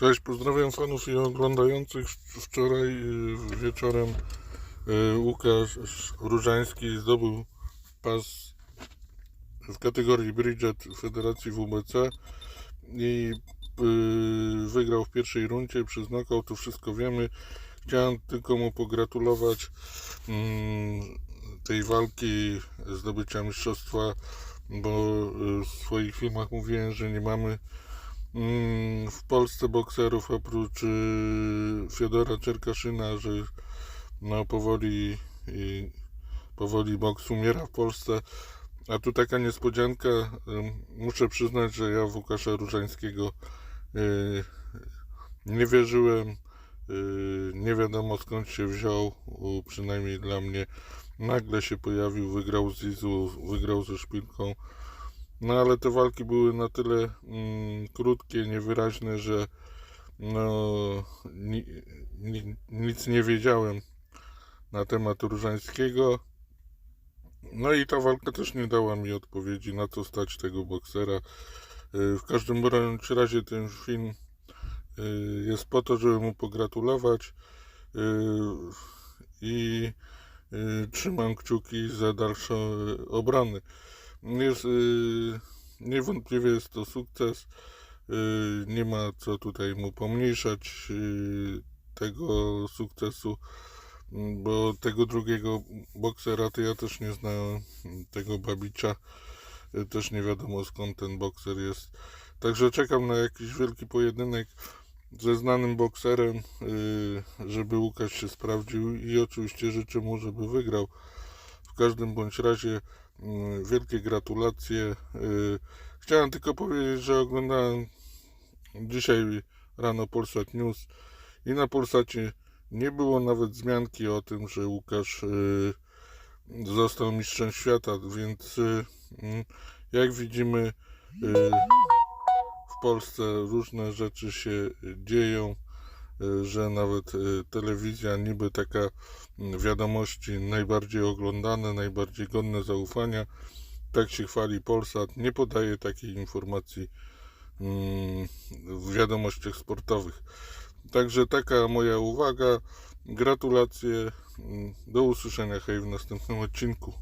Cześć, pozdrawiam fanów i oglądających. Wczoraj y, wieczorem y, Łukasz Różański zdobył pas w kategorii Bridget Federacji WBC i y, wygrał w pierwszej rundzie przez knockout, to wszystko wiemy. Chciałem tylko mu pogratulować mm, tej walki zdobycia mistrzostwa, bo w swoich filmach mówiłem, że nie mamy w Polsce bokserów oprócz y, Fiodora Czerkaszyna, że no powoli i powoli boks umiera w Polsce. A tu taka niespodzianka, muszę przyznać, że ja w Łukasza Różańskiego y, nie wierzyłem. y, Nie wiadomo skąd się wziął, przynajmniej dla mnie. Nagle się pojawił, wygrał z Izu, wygrał ze Szpilką. No ale te walki były na tyle mm, krótkie, niewyraźne, że no, ni, ni, nic nie wiedziałem na temat Różańskiego. No i ta walka też nie dała mi odpowiedzi, na co stać tego boksera. Y, W każdym razie ten film y, jest po to, żeby mu pogratulować y, i trzymam kciuki za dalsze y, obrony. Jest, y, niewątpliwie jest to sukces. Y, nie ma co tutaj mu pomniejszać y, tego sukcesu, bo tego drugiego boksera to ja też nie znałem, tego Babicza. Też nie wiadomo skąd ten bokser jest. Także czekam na jakiś wielki pojedynek ze znanym bokserem, żeby Łukasz się sprawdził i oczywiście życzę mu, żeby wygrał. W każdym bądź razie wielkie gratulacje. Y, Chciałem tylko powiedzieć, że oglądałem dzisiaj rano Polsat News i na Polsacie nie było nawet wzmianki o tym, że Łukasz y, został mistrzem świata, więc y, mm, jak widzimy w Polsce różne rzeczy się dzieją, że nawet y, telewizja niby taka mm, wiadomości najbardziej oglądane, najbardziej godne zaufania, tak się chwali Polsat, nie podaje takiej informacji mm, w wiadomościach sportowych. Także taka moja uwaga. Gratulacje. mm, Do usłyszenia hej w następnym odcinku.